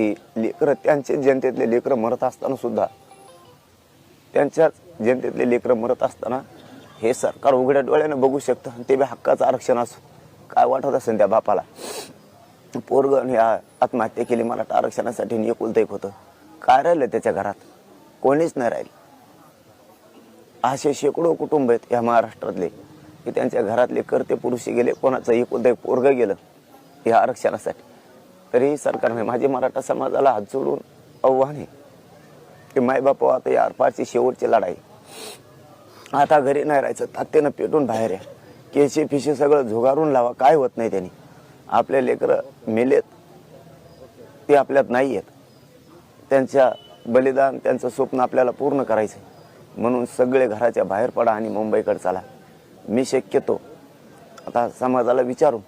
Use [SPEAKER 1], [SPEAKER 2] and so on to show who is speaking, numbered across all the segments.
[SPEAKER 1] की लेकरं त्यांचे जनतेतले लेकरं मरत असताना सुद्धा त्यांच्याच जनतेतले लेकरं मरत असताना हे सरकार उघड्या डोळ्यानं बघू शकतं आणि ते बी हक्काचं आरक्षण असो. काय वाटत असेल त्या बापाला? पोरगण ह्या आत्महत्या केली मराठा आरक्षणासाठी आणि एक होतं. काय राहिलं त्याच्या घरात? कोणीच नाही राहिलं. असे शेकडो कुटुंब आहेत या महाराष्ट्रातले की त्यांच्या घरातले कर्ते पुरुषी गेले कोणाचं एकुलतं एक पोरग गेलं या आरक्षणासाठी. तरीही सरकारने माझे मराठा समाजाला हात जोडून आव्हान आहे की मायबाप हो, आता या आरपारची शेवटची लढाई. आता घरी नाही राहायचं तात्यानं पेटून बाहेर या. केशी फिशी सगळं झुगारून लावा काय होत नाही त्यांनी. आपले लेकरं मेलेत ते आपल्यात नाही आहेत त्यांच्या बलिदान त्यांचं स्वप्न आपल्याला पूर्ण करायचं आहे. म्हणून सगळे घराच्या बाहेर पडा आणि मुंबईकडे चला. मी शक्यतो आता समाजाला विचारू.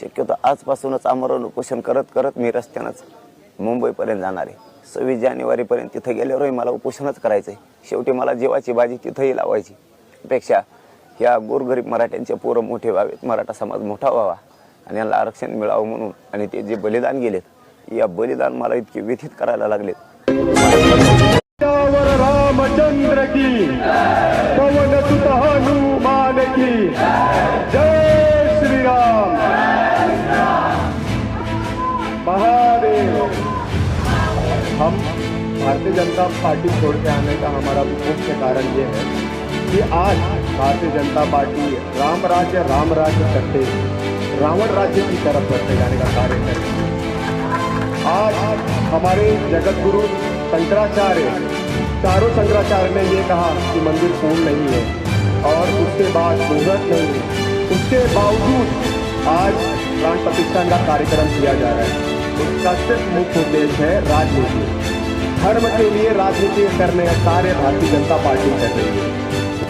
[SPEAKER 1] शक्यतो आजपासूनच आमरण उपोषण करत करत मी रस्त्यानंच मुंबईपर्यंत जाणार आहे. सव्वीस जानेवारीपर्यंत तिथं गेल्यावरही मला उपोषणच करायचं आहे शेवटी मला जीवाची बाजी तिथंही लावायची. पेक्षा ह्या गोरगरीब मराठ्यांचे पोरं मोठे व्हावेत. मराठा समाज मोठा व्हावा. आणि यांना आरक्षण मिळावं म्हणून आणि ते जे बलिदान गेलेत या बलिदान मला इतके व्यथित करायला लागलेत.
[SPEAKER 2] हम भारतीय जनता पार्टी छोड़ के आने का हमारा मुख्य कारण ये है कि आज भारतीय जनता पार्टी राम राज्य राम राज्य करते रावण राज्य की तरफ़ बढ़ते जाने का कार्य कर रही है। आज हमारे जगत गुरु शंकराचार्य, चारों शंकराचार्य ने ये कहा कि मंदिर पूर्ण नहीं है और उसके बाद मुहूर्त नहीं है। उसके बावजूद आज प्राण प्रतिष्ठान का कार्यक्रम किया जा रहा है। उसका सिर्फ मुख्य उद्देश्य है राजनीति। धर्म के लिए राजनीति करने का कार्य भारतीय जनता पार्टी कर रही है।